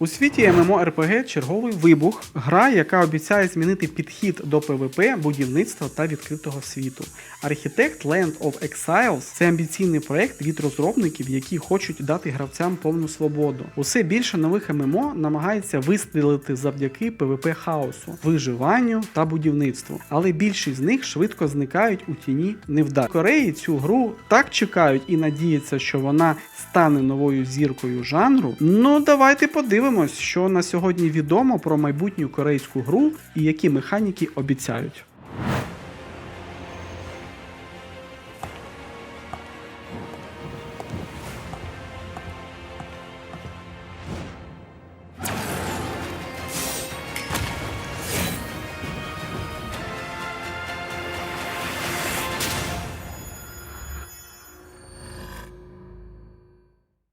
У світі MMORPG черговий вибух, гра, яка обіцяє змінити підхід до ПВП, будівництва та відкритого світу. Architect Land of Exiles це амбіційний проект від розробників, які хочуть дати гравцям повну свободу. Усе більше нових ММО намагається вистрілити завдяки ПВП хаосу, виживанню та будівництву, але більшість з них швидко зникають у тіні невдач. Кореї цю гру так чекають і надіються, що вона стане новою зіркою жанру. Ну давайте подивимось, що на сьогодні відомо про майбутню корейську гру і які механіки обіцяють.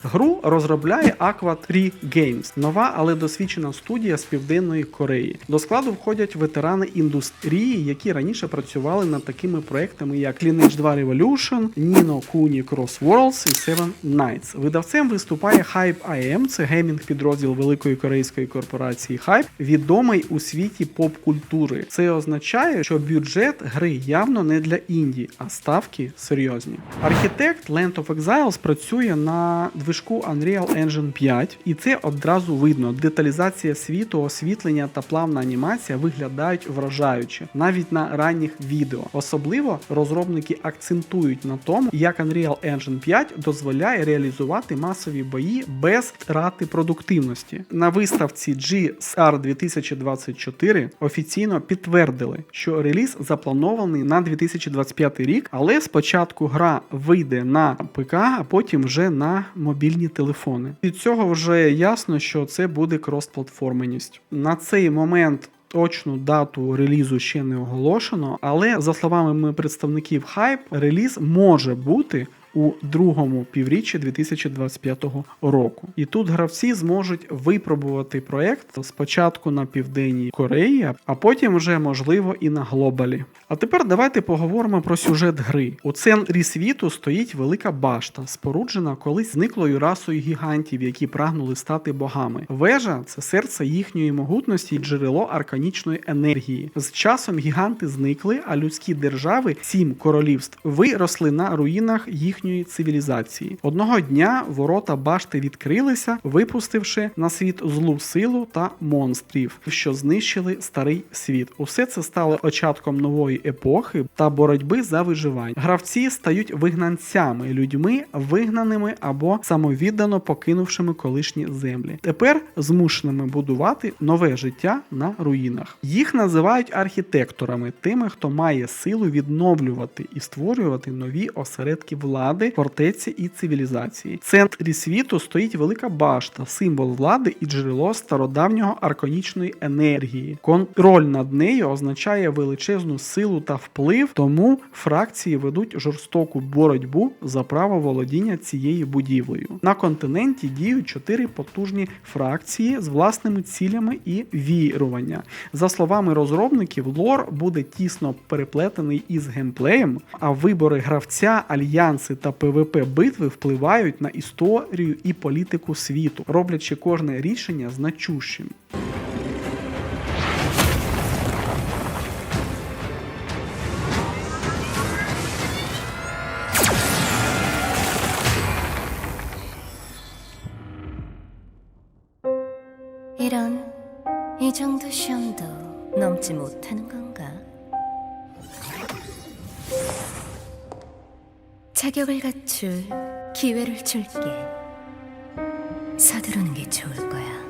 Гру розробляє Aqua 3 Games, нова, але досвідчена студія з південної Кореї. До складу входять ветерани індустрії, які раніше працювали над такими проектами, як Lineage 2 Revolution, Nino Kuni Cross Worlds і Seven Nights. Видавцем виступає Hype IM, це геймінг підрозділ великої корейської корпорації Hype, відомий у світі поп-культури. Це означає, що бюджет гри явно не для інді, а ставки серйозні. Архітект Land of Exiles працює на движку Unreal Engine 5, і це одразу видно. Деталізація світу, освітлення та плавна анімація виглядають вражаюче, навіть на ранніх відео. Особливо розробники акцентують на тому, як Unreal Engine 5 дозволяє реалізувати масові бої без втрати продуктивності. На виставці GSR 2024 офіційно підтвердили, що реліз запланований на 2025 рік, але спочатку гра вийде на ПК, а потім вже на мобільні телефони. Від цього вже ясно, що це буде крос-платформеність. На цей момент. Точну дату релізу ще не оголошено, але за словами представників Hype, реліз може бути у другому півріччі 2025 року. І тут гравці зможуть випробувати проект спочатку на південній Кореї, а потім вже можливо і на глобалі. А тепер давайте поговоримо про сюжет гри. У центрі світу стоїть велика башта, споруджена колись зниклою расою гігантів, які прагнули стати богами. Вежа це серце їхньої могутності і джерело арканічної енергії. З часом гіганти зникли, а людські держави, сім королівств, виросли на руїнах їхньої цивілізації. Одного дня ворота башти відкрилися, випустивши на світ злу силу та монстрів, що знищили старий світ. Усе це стало початком нової епохи та боротьби за виживання. Гравці стають вигнанцями, людьми, вигнаними або самовіддано покинувшими колишні землі. Тепер змушеними будувати нове життя на руїнах. Їх називають архітекторами, тими, хто має силу відновлювати і створювати нові осередки влади, фортеці і цивілізації. В центрі світу стоїть велика башта, символ влади і джерело стародавнього арконічної енергії. Контроль над нею означає величезну силу та вплив, тому фракції ведуть жорстоку боротьбу за право володіння цією будівлею. На континенті діють чотири потужні фракції з власними цілями і вірування. За словами розробників, лор буде тісно переплетений із геймплеєм, а вибори гравця, альянси та ПВП битви впливають на історію і політику світу, роблячи кожне рішення значущим. 이런 이 정도 시험도 넘지 못하는 건가? 자격을 갖출 기회를 줄게. 서두르는 게 좋을 거야.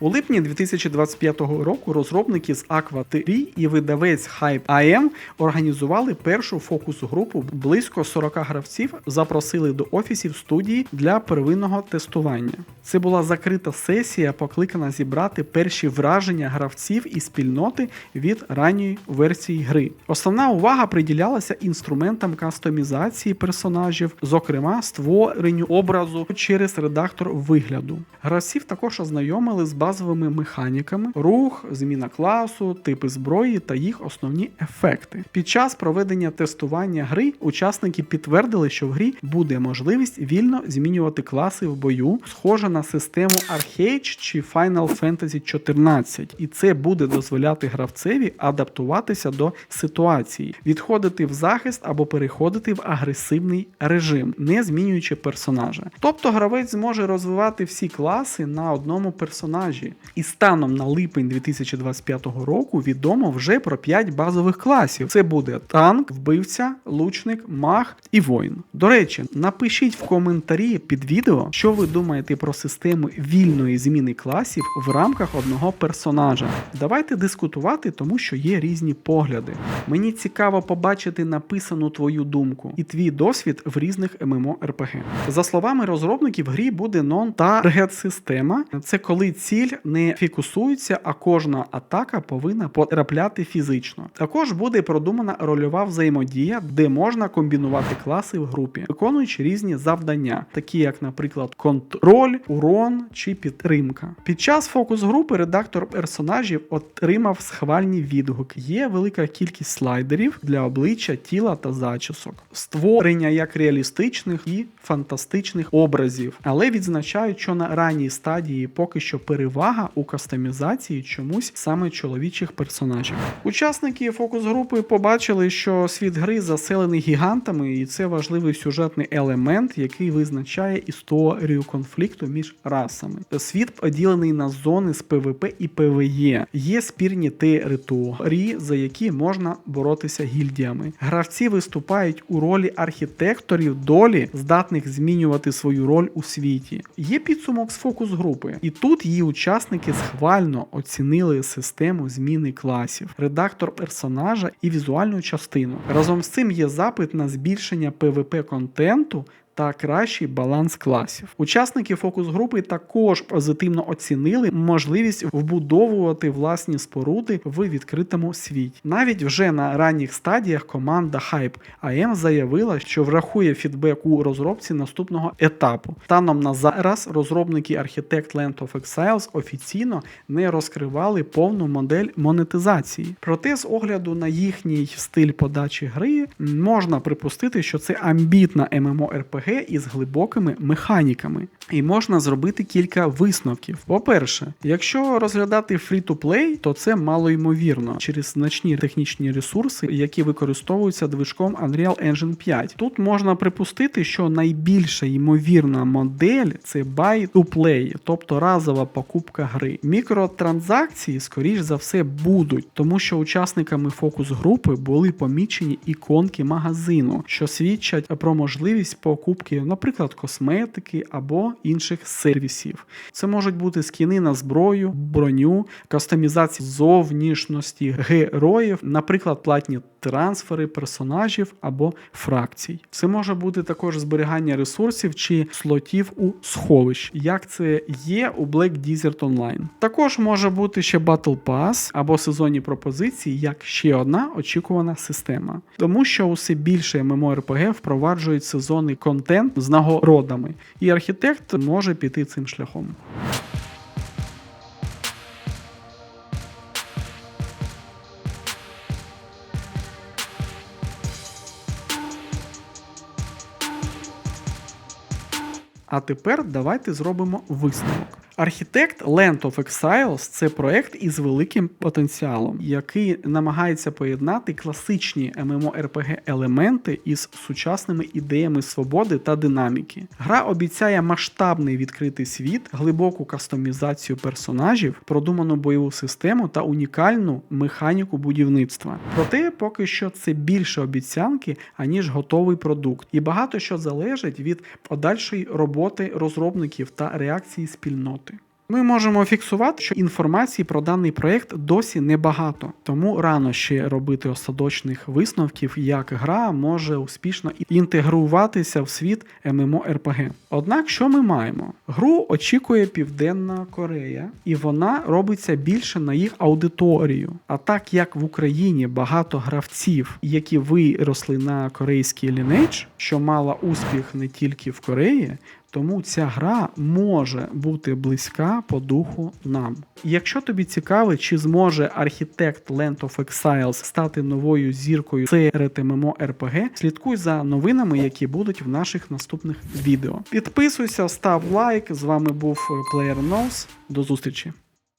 У липні 2025 року розробники з Aqua 3 і видавець Hype AM організували першу фокус-групу. Близько 40 гравців запросили до офісів студії для первинного тестування. Це була закрита сесія, покликана зібрати перші враження гравців і спільноти від ранньої версії гри. Основна увага приділялася інструментам кастомізації персонажів, зокрема створенню образу через редактор вигляду. Гравців також ознайомили з базовими механіками: рух, зміна класу, типи зброї та їх основні ефекти. Під час проведення тестування гри учасники підтвердили, що в грі буде можливість вільно змінювати класи в бою, схоже на систему Arcade чи Final Fantasy 14, і це буде дозволяти гравцеві адаптуватися до ситуації, відходити в захист або переходити в агресивний режим, не змінюючи персонажа. Тобто гравець зможе розвивати всі класи на одному персонажі. І станом на липень 2025 року відомо вже про 5 базових класів. Це буде танк, вбивця, лучник, маг і воїн. До речі, напишіть в коментарі під відео, що ви думаєте про систему вільної зміни класів в рамках одного персонажа. Давайте дискутувати, тому що є різні погляди. Мені цікаво побачити написану твою думку і твій досвід в різних MMORPG. За словами розробників, в грі буде non-target система. Це коли ціль не фікусується, а кожна атака повинна потрапляти фізично. Також буде продумана рольова взаємодія, де можна комбінувати класи в групі, виконуючи різні завдання, такі як, наприклад, контроль, урон чи підтримка. Під час фокус групи редактор персонажів отримав схвальні відгуки. Є велика кількість слайдерів для обличчя, тіла та зачісок, створення як реалістичних і фантастичних образів, але відзначають, що на ранній стадії поки що перевага у кастомізації чомусь саме чоловічих персонажів. Учасники фокус групи побачили, що світ гри заселений гігантами, і це важливий сюжетний елемент, який визначає історію конфлікту між расами. Світ поділений на зони з ПВП і ПВЕ. Є спірні території, за які можна боротися гільдіями. Гравці виступають у ролі архітекторів долі, здатних змінювати свою роль у світі. Є підсумок з фокус групи, і тут її учасники схвально оцінили систему зміни класів, редактор персонажа і візуальну частину. Разом з цим є запит на збільшення PvP контенту. Та кращий баланс класів. Учасники фокус групи також позитивно оцінили можливість вбудовувати власні споруди в відкритому світі. Навіть вже на ранніх стадіях команда Hype AM заявила, що врахує фідбек у розробці наступного етапу. Станом на зараз розробники Architect Land of Exiles офіційно не розкривали повну модель монетизації. Проте, з огляду на їхній стиль подачі гри, можна припустити, що це амбітна MMORPG із глибокими механіками. І можна зробити кілька висновків. По-перше, якщо розглядати free-to-play, то це мало ймовірно через значні технічні ресурси, які використовуються движком Unreal Engine 5. Тут можна припустити, що найбільша ймовірна модель це buy-to-play, тобто разова покупка гри. Мікротранзакції, скоріш за все, будуть, тому що учасниками фокус групи були помічені іконки магазину, що свідчать про можливість покупки, наприклад, косметики або інших сервісів. Це можуть бути скіни на зброю, броню, кастомізації зовнішності героїв, наприклад, платні трансфери персонажів або фракцій. Це може бути також зберігання ресурсів чи слотів у сховищ, як це є у Black Desert Online. Також може бути ще Battle Pass або сезонні пропозиції, як ще одна очікувана система. Тому що усе більше MMORPG впроваджують сезонний контент з нагородами, і архітект може піти цим шляхом. А тепер давайте зробимо висновок. Архітект Land of Exiles це проект із великим потенціалом, який намагається поєднати класичні MMORPG елементи із сучасними ідеями свободи та динаміки. Гра обіцяє масштабний відкритий світ, глибоку кастомізацію персонажів, продуману бойову систему та унікальну механіку будівництва. Проте поки що це більше обіцянки, аніж готовий продукт, і багато що залежить від подальшої роботи розробників та реакції спільноти. Ми можемо фіксувати, що інформації про даний проект досі небагато, тому рано ще робити остаточних висновків, як гра може успішно інтегруватися в світ MMORPG. Однак, що ми маємо? Гру очікує Південна Корея, і вона робиться більше на їх аудиторію. А так як в Україні багато гравців, які виросли на корейській Lineage, що мала успіх не тільки в Кореї, Тому ця гра може бути близька по духу нам. Якщо тобі цікаво, чи зможе архітект Land of Exiles стати новою зіркою серед MMORPG, слідкуй за новинами, які будуть в наших наступних відео. Підписуйся, став лайк. З вами був Player Knows. До зустрічі!